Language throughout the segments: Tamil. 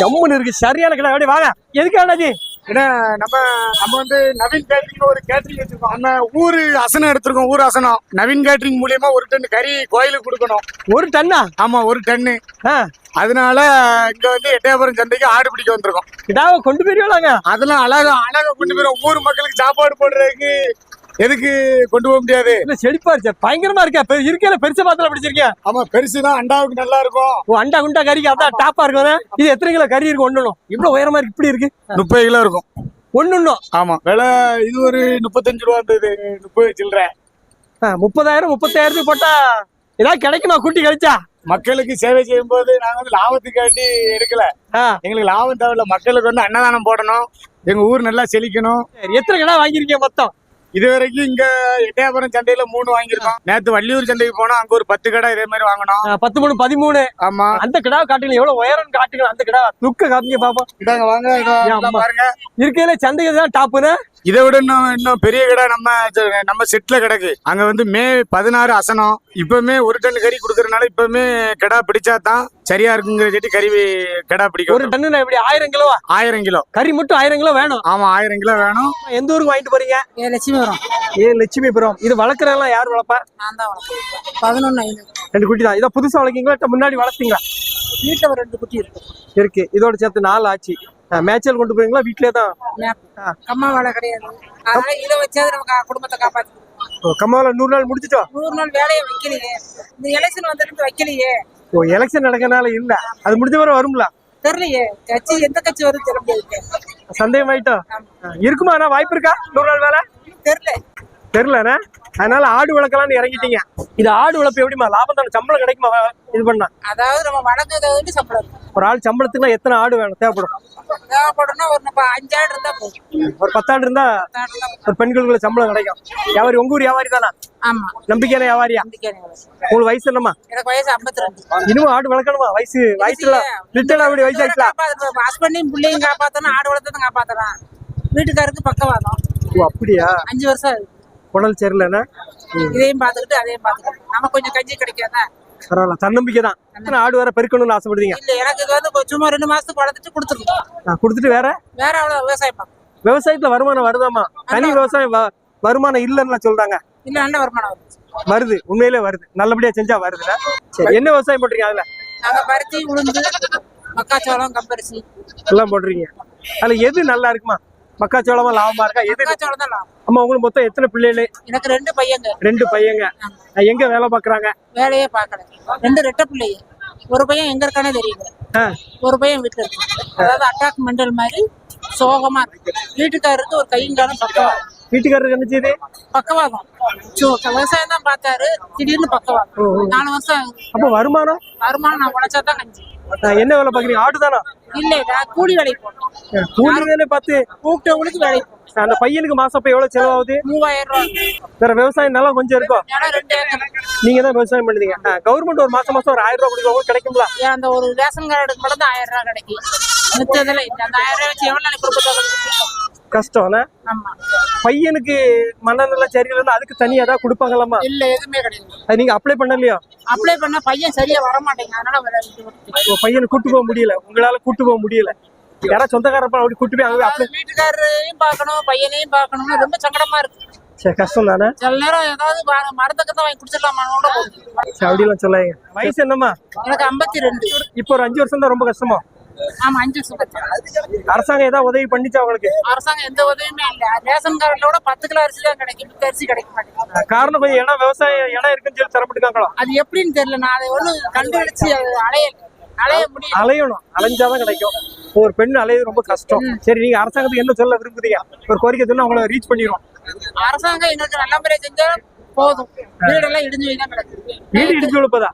ஜம்முன்னு இருக்கு. சரியான கடை அப்படியே வாங்க. எதுக்கு அண்ணாஜி ஏன்னா நம்ம நம்ம வந்து நவீன் கேட்டரிங் ஒரு கேட்டரிங் வச்சிருக்கோம். நம்ம ஊரு அசனம் எடுத்திருக்கோம். ஊர் அசனம். நவீன் கேட்டரிங் மூலியமா ஒரு டன் கறி கோயிலுக்கு கொடுக்கணும். ஒரு டன்னா? ஆமா ஒரு டன்னு. அதனால இங்க வந்து எட்டயபுரம் சந்தைக்கு ஆடு பிடிக்க வந்திருக்கோம். கிடாவை கொண்டு போயிருவாங்க அதெல்லாம் அழகா அழகா கொண்டு போயிடும் ஊர் மக்களுக்கு சாப்பாடு போடுறதுக்கு எதுக்கு கொண்டு போக முடியாது? இல்ல செழிப்பா இருக்கு. பயங்கரமா இருக்கா. இருக்கையில பெருசா பாத்திரம் பிடிச்சிருக்கேன் ஆமா பெருசுதான் அண்டாவுக்கு நல்லா இருக்கும். ஓ அண்டா குண்டா கறிக்கு அதான் டாப்பா இருக்கும் இது எத்தனை கிலோ கறி இருக்கு? ஒண்ணும். இவ்வளவு உயரமா இருக்கு இப்படி இருக்கு. முப்பது கிலோ இருக்கும். ஒண்ணும். ஆமா விலை இது ஒரு முப்பத்தஞ்சு ரூபா இருந்தது. முப்பது சில்லற. முப்பதாயிரம் முப்பத்தாயிரத்துக்கு போட்டா ஏதாவது கிடைக்குமா? குட்டி கழிச்சா மக்களுக்கு சேவை செய்யும் போது நாங்க வந்து லாபத்துக்காண்டி எடுக்கல. எங்களுக்கு லாபம் தேவையில்ல. மக்களுக்கு வந்து அன்னதானம் போடணும். எங்க ஊர் நல்லா செழிக்கணும். எத்தனை கடை வாங்கியிருக்கீங்க மொத்தம்? இது வரைக்கும் இங்க எட்டயபுரம் சந்தையில மூணு வாங்கியிருக்கோம். நேத்து வள்ளியூர் சந்தைக்கு போனா அங்க ஒரு பத்து கடை இதே மாதிரி வாங்கணும் பத்து மூணு பதிமூணு. ஆமா. அந்த கிடாவை காட்டுங்க எவ்வளவு உயரம் காட்டுங்க அந்த கிடா? லுக்க காட்டுங்க இதாங்க வாங்க? பாருங்க. இருக்கையில சந்தைக்கு தான் டாப்புன்னு இதை விட இன்னும் இன்னும் பெரிய கடை நம்ம நம்ம செட்ல கிடக்கு. அங்க வந்து மே பதினாறு அசனம். இப்பவுமே ஒரு டன் கறி கொடுக்கறதுனால இப்பவுமே கடா பிடிச்சா தான் சரியா இருக்குங்கிற சொல்லி கறி கடா ஒரு பிடிக்கும் டன்னு எப்படி ஆயிரம் கிலோவா? ஆயிரம் கிலோ. கறி மட்டும் ஆயிரம் கிலோ வேணும். ஆமா ஆயிரம் கிலோ வேணும். எந்த ஊருக்கு வாங்கிட்டு போறீங்க? ஏ லட்சுமி வரும் ஏ லட்சுமிபுரம். இது வளர்க்குறதெல்லாம் யார் வளர்ப்பா? நான் தான் வளர்க்குறேன் பதினொன்று ரெண்டு குட்டி தான். இதை புதுசா வளர்க்கீங்களா? முன்னாடி வளர்த்தீங்களா? வீட்டில் ஒரு ரெண்டு குட்டி இருக்கு. இருக்கு. இதோட சேர்த்து நாலு ஆச்சு. ஆ, மேய்ச்சல் கொண்டு போறீங்களா? வீட்லயே தான். கம்மா வேலை கிடையாது. அதனால இதை வச்சாது நம்ம குடும்பத்தை காப்பாத்தி கம்மாவில நூறு நாள் முடிச்சிட்டோம் நூறு நாள் வேலையை வைக்கலையே. இந்த எலெக்ஷன் வந்திருந்து வைக்கலையே. ஓ எலெக்ஷன் நடக்கனால இல்ல. அது முடிஞ்ச வரை வரும்ல? தெரியலையே. கட்சி எந்த கட்சி வரும் சொல்ல முடியாது சந்தேகம் ஆயிட்டோம் இருக்குமா? ஆனா வாய்ப்பு இருக்கா? நூறு நாள் வேலை? தெரியல. தெரியலண்ணே. அதனால ஆடு வளர்க்கலாம்னு இறங்கிட்டீங்க. இது ஆடு வளர்ப்பு எப்படிமா லாபம் தானே? சம்பளம் கிடைக்குமா? இது பண்ணா. அதாவது நம்ம வந்து சம்பளம். ஒரு ஆள் சம்பளத்துக்குலாம் எத்தனை ஆடு வேணும்? தேவைப்படும். தேவைப்படும்னா ஒரு அஞ்சாடு இருந்தா போதும். ஒரு பத்தாண்டு இருந்தா. ஒரு பெண்களுக்குள்ள சம்பளம் கிடைக்கும். வியாபாரி உங்க ஊர் வியாபாரி தானா? ஆமா. நம்பிக்கையான வியாபாரியா. உங்களுக்கு வயசு என்னம்மா? எனக்கு வயசு ஐம்பத்தி ரெண்டு இன்னும் ஆடு வளர்க்கணுமா? வயசு வயசுல லிட்டர் அப்படி வயசு ஆயிட்டா ஹஸ்பண்டையும் பிள்ளையும் காப்பாத்தணும் ஆடு வளர்த்ததும் காப்பாத்தலாம் வீட்டுக்காருக்கு பக்கவாதம். ஓ அப்படியா? அஞ்சு வருஷம் ஆகுது. குடல் சரியில்லைண்ணே இதையும் பார்த்துக்கிட்டு அதையும் பார்த்துக்கிட்டு. நம்ம கொஞ்சம் கஞ்சி கிடைக்காதா பரவாயில்ல தன்னம்பிக்கை தான். எத்தனை ஆடு வேற பெருக்கணும்னு ஆசைப்படுறீங்க இல்ல எனக்கு இது வந்து சும்மா ரெண்டு மாசத்துக்கு வளர்த்துட்டு கொடுத்துருக்கோம். நான் கொடுத்துட்டு வேற? வேற அவ்வளவு விவசாயம் விவசாயத்துல வருமானம் வருதாமா தனி விவசாயம் வருமானம் இல்லைன்னு சொல்றாங்க. இல்ல நல்ல வருமானம் வருது. உண்மையிலே வருது. நல்லபடியா செஞ்சா வருதுல சரி என்ன விவசாயம் பண்றீங்க அதுல? நாங்க பருத்தி உளுந்து மக்காச்சோளம் கம்பரிசி. எல்லாம் போடுறீங்க அதுல எது நல்லா இருக்குமா? மக்காச்சோளமா லாபமா இருக்கா? எது மக்காச்சோளம் தான் லாபம். அம்மா உங்களுக்கு மொத்தம் எத்தனை பிள்ளைகளு? எனக்கு ரெண்டு பையங்க. ரெண்டு பையங்க. எங்க வேலை பாக்குறாங்க வேலையே பார்க்கல. ரெண்டு ரெட்டை பிள்ளைங்க. ஒரு பையன் எங்க இருக்கானே தெரியல. ஆ, ஒரு பையன் வீட்டுல இருக்கு. அதாவது அட்டாக் மெண்டல் மாதிரி சோகமா இருக்கு. வீட்டுக்காரருக்கு ஒரு கையங்காலம் பக்கவாதம். வீட்டுக்காரருக்கு என்ன செய்யுது? பக்கவாதம். சோ, விவசாயம் தான் பார்த்தாரு. திடீர்னு பக்கவாதம். நாலு வருஷம். அப்ப வருமானம்? வருமானம் நான் உழைச்சா தான் கஞ்சி. என்ன வேலை பாக்குறீங்க ஆடுதானா? இல்ல நான் கூலி வேலைக்கு போனேன் கூலி வேலை பார்த்து கூப்பிட்டவங்களுக்கு வேலைக்கு அந்த பையனுக்கு மாசம் அப்ப எவ்வளவு செலவாகுது? மூவாயிரம் வேற விவசாயம் நல்லா கொஞ்சம் இருக்கும் நீங்க தான் விவசாயம் பண்ணுறீங்க கவர்மெண்ட் ஒரு மாசம் மாசம் ஒரு ஆயிரம் ரூபாய் கொடுக்க உங்களுக்கு கிடைக்குங்களா அந்த ஒரு ரேஷன் கார்டுக்கு மட்டும் தான் ஆயிரம் ரூபாய் கிடைக்கும். மிச்சதுல அந்த ஆயிரம் ரூபாய் வச்சு எவ்வளவு நாளைக்கு கொடுக்க கஷ்டம்னா ஆமா. பையனுக்கு மனநல சரியில்லைன்னா அதுக்கு தனியா தான் கொடுப்பாங்களாமா இல்ல எதுவுமே கிடையாது. அது நீங்க அப்ளை பண்ணலையோ? அப்ளை பண்ண பையன் சரியா வர மாட்டேங்க அதனால பையனை கூட்டு போக முடியல. உங்களால கூட்டு போக முடியல. யாராவது சொந்தக்காரப்பா அப்படி கூட்டு போய் அங்க அப்ளை வீட்டுக்காரரையும் பார்க்கணும் பையனையும் பார்க்கணும்னு ரொம்ப சங்கடமா இருக்கு. சரி கஷ்டம் தானே சில நேரம் ஏதாவது மருந்துக்கு தான் வாங்கி குடிச்சிடலாமான்னு கூட போகுது. சரி அப்படிலாம் சொல்லாங்க வயசு என்னம்மா? எனக்கு ஐம்பத்தி ரெண்டு. இப்போ ஒரு அஞ்சு வருஷம் தான் ரொம்ப கஷ்டமா? ஆமா அஞ்சு வருஷம். அரசாங்கம் ஏதாவது உதவி பண்ணிச்சா உங்களுக்கு? அரசாங்கம் எந்த உதவியுமே இல்ல. ரேஷன் கார்டுல பத்து கிலோ அரிசி தான் கிடைக்கும். மித்த அரிசி கிடைக்க மாட்டேங்குது. காரணம் கொஞ்சம் இடம் விவசாய இடம் இருக்குன்னு சொல்லி தரப்பட்டுருக்காங்களோ அது எப்படின்னு தெரியல. நான் அதை ஒண்ணு கண்டுபிடிச்சு அலைய அலைய முடியும் அலையணும். அலைஞ்சாதான் கிடைக்கும். ஒரு பெண் அலையுது ரொம்ப கஷ்டம். சரி நீங்க அரசாங்கத்துக்கு என்ன சொல்ல விரும்புறீங்க? ஒரு கோரிக்கை சொன்னா அவங்கள ரீச் பண்ணிடுவோம் அரசாங்கம் எங்களுக்கு நல்ல முறையை செஞ்சா போதும். வீடெல்லாம் இடிஞ்சு வீடு இடிச்சு விழுப்பதா?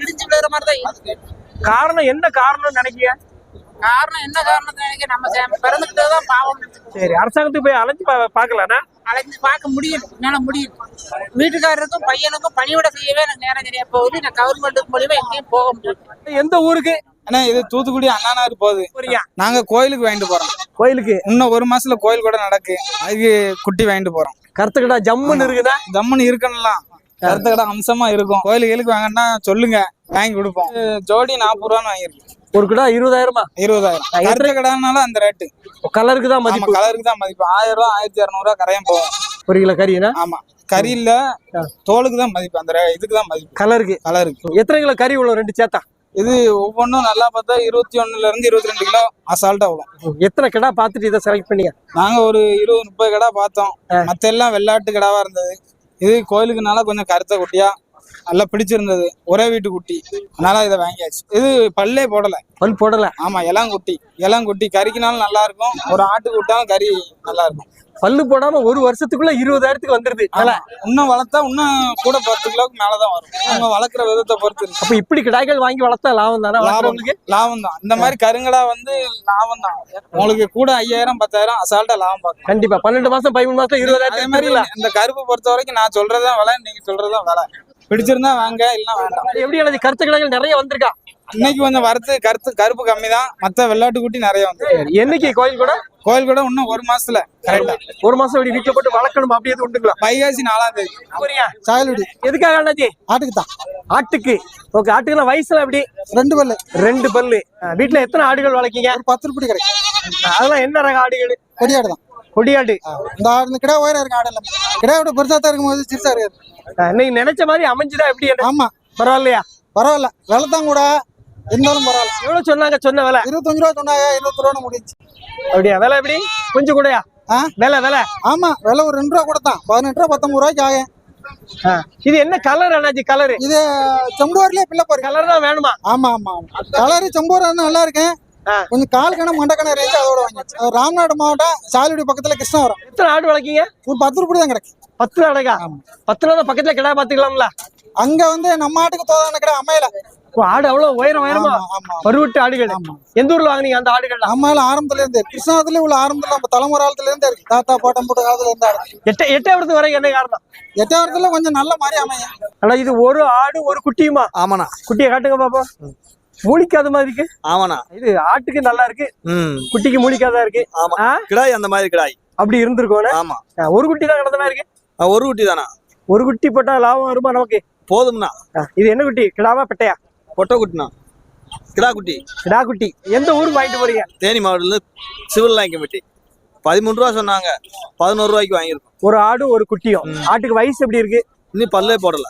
இடிஞ்சு விழுற மாதிரி தான் காரணம் என்ன காரணம்னு நினைக்கிறீங்க? காரணம் என்ன காரணத்தை நினைக்க நம்ம பிறந்துக்கிட்டே தான் பாவம். சரி அரசாங்கத்துக்கு போய் அலைஞ்சு பா- பார்க்கலாம்னா? அலைஞ்சு பார்க்க முடியும் என்னால முடியும். வீட்டுக்காரருக்கும் பையனுக்கும் பணிவிட செய்யவே எனக்கு நேரம் சரியா போகுது நான் கவர்மெண்ட் மூலியமா எங்கேயும் போக முடியும். எந்த ஊருக்கு? அண்ணா இது தூத்துக்குடி அண்ணாநகர் போகுது. நாங்க கோயிலுக்கு வாங்கிட்டு போறோம். கோயிலுக்கு? இன்னும் ஒரு மாசத்துல கோயில் கூட நடக்கு. அதுக்கு குட்டி வாங்கிட்டு போறோம். கருத்துக்கடா ஜம்முன்னு இருக்குதா? தம்முன்னு இருக்கணும்லாம் கருத்து கடை அம்சமா இருக்கும். கோயிலுக்கு கீழுக்கு வாங்கன்னா சொல்லுங்க. வாங்கி கொடுப்போம். ஜோடி நாற்பது ரூபான்னு வாங்கியிருக்கு. ஒரு கிடா இருபதாயிரமா? இருபதாயிரம். கருத்த கடானால அந்த ரேட்டு கலருக்கு தான் மதிப்பு. கலருக்கு தான் மதிப்பு. ஆயிரம் ரூபா ஆயிரத்தி இரநூறுவா கரையும் போகும். ஒரு கிலோ கறினா ஆமா. கறி இல்ல தோலுக்கு தான் மதிப்பு. அந்த இதுக்கு தான் மதிப்பு. கலருக்கு கலருக்கு எத்தனை கிலோ கறி உள்ள ரெண்டு சேர்த்தா? இது ஒவ்வொன்றும் நல்லா பார்த்தா இருபத்தி ஒண்ணுல இருந்து இருபத்தி ரெண்டு கிலோ அசால்ட்டா விடும் எத்தனை கிடா பார்த்துட்டு இதை செலக்ட் பண்ணீங்க? நாங்க ஒரு இருபது முப்பது கடை பார்த்தோம். மத்த எல்லாம் வெள்ளாட்டு கடாவா இருந்தது. இது கோயிலுக்குனால கொஞ்சம் கருத்த குட்டியா நல்லா பிடிச்சிருந்தது. ஒரே வீட்டு குட்டி. அதனால இதை வாங்கியாச்சு. இது பல்லே போடல. பல் போடல. ஆமா இளங்குட்டி இளங்குட்டி கறிக்குனாலும் நல்லா இருக்கும். ஒரு ஆட்டுக்கு விட்டாலும் கறி நல்லா இருக்கும். பல்லு போடாம ஒரு வருஷத்துக்குள்ள இருபதாயிரத்துக்கு வந்துருது. இன்னும் வளர்த்தா இன்னும் கூட பத்து கிலோவுக்கு மேலதான் வரும். நம்ம வளர்க்குற விதத்தை பொறுத்து அப்ப இப்படி கிடாய்கள் வாங்கி வளர்த்தா லாபம் தானே லாபம். லாபம் தான். இந்த மாதிரி கருங்கடா வந்து லாபம் தான். உங்களுக்கு கூட ஐயாயிரம் பத்தாயிரம் அசால்ட்டா லாபம் பார்க்கலாம் கண்டிப்பா. பன்னெண்டு மாசம் பதிமூணு மாசம் மாதிரி இந்த கருப்பு பொறுத்த வரைக்கும் நான் சொல்றதுதான் விலை நீங்க சொல்றதுதான் விலை. பிடிச்சிருந்தா வாங்க இல்லைன்னா வேண்டாம். எப்படி எனக்கு கருத்து கிடாய்கள் நிறைய வந்திருக்கா? இன்னைக்கு கொஞ்சம் வரத்து கருத்து கருப்பு கம்மி தான். மத்த வெள்ளாட்டு குட்டி நிறைய வந்து. என்னைக்கு கோயில் கூட? கோயில் கூட இன்னும் ஒரு மாசத்துல கரெக்டா ஒரு மாசம் இப்படி வீட்டுல போட்டு வளர்க்கணும் அப்படி எதுவும் உண்டுங்களா? வைகாசி நாலாம் தேதி. சாயலுடி. எதுக்காக அண்ணாச்சி? ஆட்டுக்கு தான். ஆட்டுக்கு. ஓகே ஆட்டுக்குலாம் வயசுல எப்படி? ரெண்டு பல்லு. ரெண்டு பல்லு. வீட்டுல எத்தனை ஆடுகள் வளர்க்கீங்க? ஒரு பத்து ரூபாய் கிடைக்கும். அதெல்லாம் என்ன ரக ஆடுகள்? கொடியாடு தான். கொடியாடு. இந்த ஆடு கிடா உயரம் இருக்கு ஆடு எல்லாம் கிடாயோட பெருசா தான் இருக்கும்போது சிறுசா இருக்காது. அஹ் இன்னைக்கு நினைச்ச மாதிரி அமைஞ்சுதா எப்படி ஆமா. பரவாயில்லையா? பரவாயில்ல. விலை தான் கூட இருந்தாலும் பரவாயில்ல. எவ்வளவு சொன்னாங்க சொன்ன விலை? இருபத்தஞ்சு ரூபா சொன்னாங்க இருபத்தி ரூபா முடிஞ்சு அப்படியா? விலை எப்படி? கொஞ்சம் கூடயா? விலை விலை. ஆமா. விலை ஒரு ரெண்டு ரூபா கூட தான் பதினெட்டு ரூபா பத்தொன்பது ரூபாய்க்கு ஆகும். இது என்ன கலர் அண்ணாச்சி கலர் இது செம்புவாரிலே பிள்ளை பாருங்க கலர் தான் வேணுமா? ஆமா ஆமா கலரு இருந்தா நல்லா இருக்கேன். கொஞ்சம் கால் கணம் மண்டை கணம் ரேஞ்சு அதோட அது ராமநாடு மாவட்டம் சாயலுடி பக்கத்துல கிருஷ்ணாவரம். எத்தனை ஆடு வளர்க்கீங்க? ஒரு பத்து ரூபாய் தான் கிடைக்கும் பத்து நாடகா பத்து நாள் பக்கத்துல கிடா பாத்துக்கலாம்ல? அங்க வந்து நம்ம ஆட்டுக்கு தோதான கடை அமையல. ஆடு அவ்வளவு உயரம் உயரமா? பருவட்டு ஆடுகள். ஆமா. எந்த ஊர்ல வாங்குனீங்க அந்த ஆடுகள்லாம்? நம்மளால ஆரம்பத்துல இருந்து கிருஷ்ணாத்துல உள்ள ஆரம்பத்துல நம்ம தலைமுறை காலத்துல இருந்தே இருக்கு. தாத்தா பாட்டம் போட்ட காலத்துல இருந்தா எட்ட எட்டாவது வரைக்கும் என்ன காரணம்? எட்டாயிரத்துல கொஞ்சம் நல்ல மாதிரி அமையும். ஆனா இது ஒரு ஆடு ஒரு குட்டியுமா? ஆமாண்ணா. குட்டியை காட்டுங்க பாப்போம். மூலிக்காத மாதிரி இருக்கு. ஆமாண்ணா. இது ஆட்டுக்கு நல்லா இருக்கு. குட்டிக்கு மூலிக்காதா இருக்கு. ஆமா? கிடாய் அந்த மாதிரி கிடாய். அப்படி இருந்திருக்கும் ஆமா. ஒரு குட்டி தான் கிடந்தனா இருக்கு. ஒரு குட்டி தானா? ஒரு குட்டி போட்டா லாபம் வருமா நமக்கு? போதும்ண்ணா. ஆ, இது என்ன குட்டி? கிடாவா பெட்டையா? பொட்டை குட்டிண்ணா. கிடா குட்டி. கிடா குட்டி. எந்த ஊருக்கு வாங்கிட்டு போறீங்க? தேனி மாவட்டத்துல சிவில் லாங்கிப்பட்டி பதிமூணு ரூபா சொன்னாங்க. பதினோரு ரூபாய்க்கு வாங்கியிருக்கோம். ஒரு ஆடு ஒரு குட்டியும் ஆட்டுக்கு வயசு எப்படி இருக்கு? இன்னும் பல்லே போடல.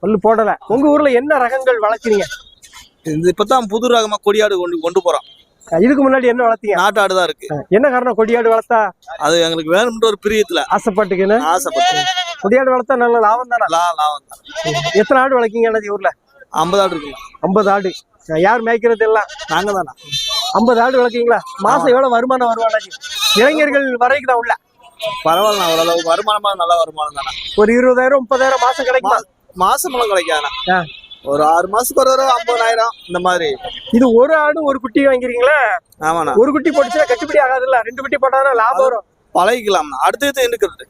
பல்லு போடல. உங்க ஊர்ல என்ன ரகங்கள் வளர்க்குறீங்க? இது இப்பதான் புது ரகமா கொடியாடு கொண்டு கொண்டு போறோம் ஆ, இதுக்கு முன்னாடி என்ன வளர்த்தீங்க? நாட்டு ஆடு தான் இருக்கு. என்ன காரணம் கொடியாடு வளர்த்தா? அது எங்களுக்கு வேணும்ன்ற ஒரு பிரியத்துல. ஆசைப்பட்டுக்குன்னு? ஆசைப்பட்டு கொடியாடு வளர்த்தா நல்ல லாபம் தானே? லா லாபம் தான். எத்தனை ஆடு வளர்க்கீங்க ஊர்ல? ஐம்பது ஆடு இருக்குண்ணா ஐம்பது ஆடு. யார் மேய்க்கிறது எல்லாம்? நாங்க தானா? ஐம்பது ஆடு வளர்க்கீங்களா? மாசம் எவ்வளவு வருமானம் வருவாங்க இளைஞர்கள் வரைக்கும் தான் உள்ள? பரவாயில்ல ஓரளவு வருமானமா நல்ல வருமானம் தானே? ஒரு இருபதாயிரம் முப்பதாயிரம் மாசம் கிடைக்குமா? மாசம் மூலம் கிடைக்காதுண்ணா. ஆ. ஒரு ஆறு மாசத்துக்கு ஒரு தடவை ஐம்பதாயிரம் இந்த மாதிரி. இது ஒரு ஆடு ஒரு குட்டி வாங்கிறீங்களா ஆமாண்ணா. ஒரு குட்டி போட்டுச்சுன்னா கட்டுப்படி ஆகாதுல்ல ரெண்டு குட்டி போட்டாதான் லாபம் வரும். பழகிக்கலாம்ண்ணா. அடுத்தது இருக்கிறது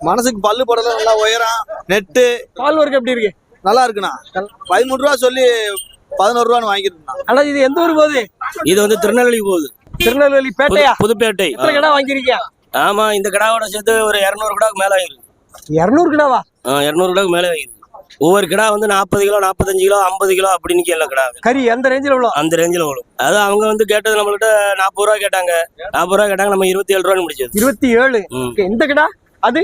மனசுக்கு பல்லு படல நல்லா உயரம் நெட்டு. பால் ஒர்க் எப்படி இருக்கு? நல்லா இருக்குண்ணா. பதிமூணு ரூபா சொல்லி பதினோரு ரூபான்னு வாங்கிருந்தா ஆனா இது எந்த ஊர் போகுது? இது வந்து திருநெல்வேலி போகுது. திருநெல்வேலி புது- பேட்டையா புதுப்பேட்டை. எத்தனை கடை வாங்கிருக்கீங்க ஆமா இந்த கடாவோட சேர்த்து ஒரு இரநூறு கிடாவுக்கு மேல ஆயிருக்கு இருநூறு கிடாவா? இரநூறு கிடாவுக்கு மேலே ஆயிருக்கு ஒவ்வொரு கிடா வந்து நாற்பது கிலோ நாற்பத்தஞ்சு கிலோ ஐம்பது கிலோ அப்படி நிக்கல கிடா. கறி அந்த ரேஞ்சில் உள்ள அந்த ரேஞ்சில் வரும் அது அவங்க வந்து கேட்டது நம்மள்கிட்ட நாற்பது ரூபா கேட்டாங்க. நாற்பது ரூபா கேட்டாங்க நம்ம இருபத்தி ஏழு ரூபான்னு முடிச்சது. இருபத்தி ஏழு இந்த கடா? அது?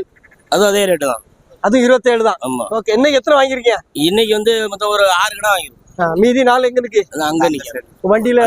அதுவும் அதே ரேட்டு தான். அது இருபத்தி ஏழு தான். ஆமா. ஓகே இன்னைக்கு எத்தனை வாங்கிருக்கீங்க இன்னைக்கு வந்து மொத்தம் ஒரு ஆறு கிடா வாங்கிருக்கோம் ஆ, மீதி நாள் எங்க இருக்கு? அங்க நிக்கிறேன் வண்டியில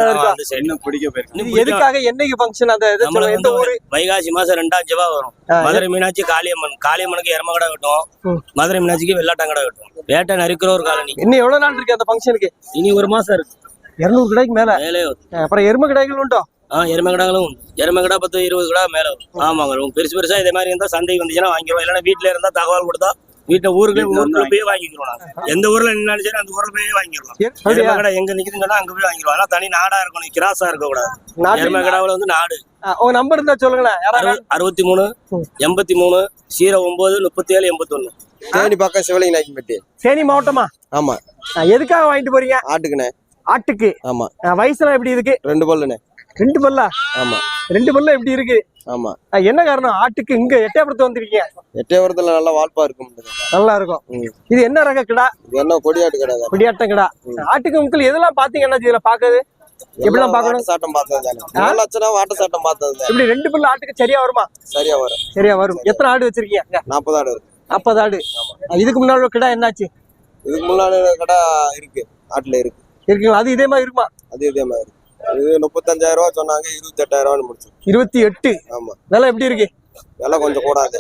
சைடு பிடிக்க இது எதுக்காக என்னைக்கு ஃபங்க்ஷன் அந்த எந்த ஊரு? வைகாசி மாசம் ரெண்டாம் செவ்வா வரும். மதுரை மீனாட்சி காளியம்மன். காளியம்மனுக்கு எருமகடை கட்டும் ம். மதுரை மீனாட்சிக்கு வெள்ளாட்டங்கடை கட்டும் வேட்டை நறுக்கிற ஒரு காலனி. இன்னும் எவ்வளவு நாள் இருக்கு அந்த ஃபங்க்ஷனுக்கு இனி ஒரு மாசம் இருக்கு. இருநூறு கடைக்கு மேல? மேலே அப்புறம் எருமை கடைகள் உண்டோ? ஆ எருமை கிடாங்களும் உண்டு. எருமை கிடா பத்து இருபது கிடா மேலே வரும். ஆமாங்க பெருசு பெருசா இதே மாதிரி இருந்தா சந்தைக்கு வந்துச்சுன்னா வாங்கிடுவோம் இல்லைன்னா வீட்டுல இருந்தா தகவல் கொடுத்தா வீட்டை ஊருக்கு ஊருக்குள்ள போய் வாங்கிக்கிறோம் நாங்க. எந்த ஊர்ல நின்னாலும் சரி அந்த ஊர்ல போய்? எருமை கடை எங்க நிக்குதுன்னு சொன்னா அங்க போய் வாங்கிடுவோம் ஆனா தனி நாடா இருக்கணும். கிராஸா இருக்க கூடாது நாட்டு எருமை கடாவுல வந்து நாடு. உங்க நம்பர் இருந்தா சொல்லுங்களேன். அறுபத்தி மூணு. எண்பத்தி மூணு ஜீரோ ஒன்பது முப்பத்தி ஏழு எண்பத்தொன்னு தேனி பக்கம் சிவலிங்க நாய்க்கும்பட்டி தேனி மாவட்டமா? ஆமா. எதுக்காக வாங்கிட்டு போறீங்க? ஆட்டுக்குண்ணே. ஆட்டுக்கு. ஆமா. வயசுலாம் எப்படி இருக்கு? ரெண்டு பல்லுண்ணே. ரெண்டு பல்லா? ஆமா. ரெண்டு பல்லா எப்படி இருக்கு? ஆமா. என்ன காரணம்? ஆட்டுக்கு இங்க எட்டயபுரத்து வந்திருக்கீங்க. எட்டயபுரத்துல நல்லா வால்ப்பா இருக்கும் நல்லா இருக்கும். இது என்ன ரக கிடா? என்ன கொடியாட்டு கடை பிடியாட்டம் கிடா. ஆட்டுக்கு முக்கில் எதெல்லாம் பாத்தீங்கன்னா இதுல பாக்குது எப்படிலாம் பார்க்கணும் வாட்ட சாட்டம் பார்த்தது வாட்ட சாட்டம் பார்த்தது இப்படி ரெண்டு பல்லு ஆட்டுக்கு சரியா வருமா? சரியா வரும். சரியா வரும். எத்தனை ஆடு வச்சிருக்கீங்க? நாற்பது ஆடு நாற்பது ஆடு. இதுக்கு முன்னாடி கிடா என்னாச்சு? இதுக்கு முன்னாடி கடை இருக்கு. ஆட்டுல இருக்கு. இருக்குங்களா? அது இதே மாதிரி இருக்குமா? அது இதே மாதிரி இது முப்பத்தஞ்சாயிரம் ரூபா சொன்னாங்க இருபத்தி எட்டாயிரம் ரூபான்னு முடிச்சு. இருபத்தி எட்டு. ஆமா. விலை எப்படி இருக்கு? விலை கொஞ்சம் கூடாது.